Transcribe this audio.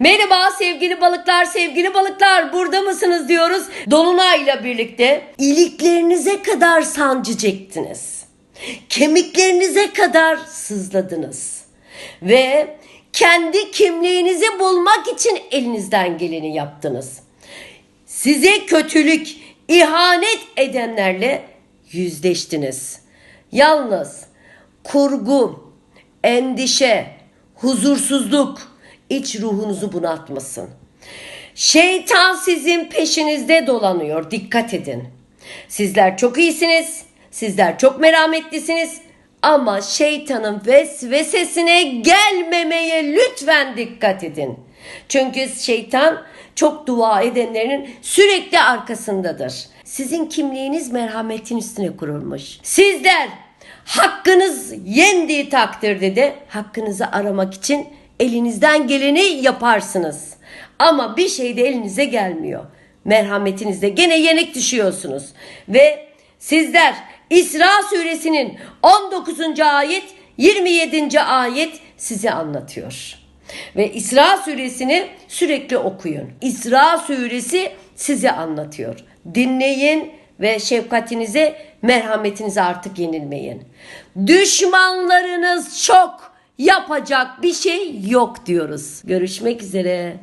Merhaba sevgili balıklar, sevgili balıklar burada mısınız diyoruz. Dolunayla birlikte iliklerinize kadar sancı çektiniz. Kemiklerinize kadar sızladınız. Ve kendi kimliğinizi bulmak için elinizden geleni yaptınız. Size kötülük, ihanet edenlerle yüzleştiniz. Yalnız kurgu, endişe, huzursuzluk iç ruhunuzu bunaltmasın. Şeytan sizin peşinizde dolanıyor. Dikkat edin. Sizler çok iyisiniz. Sizler çok merhametlisiniz. Ama şeytanın vesvesesine gelmemeye lütfen dikkat edin. Çünkü şeytan çok dua edenlerin sürekli arkasındadır. Sizin kimliğiniz merhametin üstüne kurulmuş. Sizler hakkınız yendiği takdirde de hakkınızı aramak için elinizden geleni yaparsınız. Ama bir şey de elinize gelmiyor. Merhametinizde gene yenik düşüyorsunuz. Ve sizler İsra suresinin 19. ayet 27. ayet size anlatıyor. Ve İsra suresini sürekli okuyun. İsra suresi size anlatıyor. Dinleyin ve şefkatinize, merhametinize artık yenilmeyin. Düşmanlarınız çok yapacak bir şey yok diyoruz. Görüşmek üzere.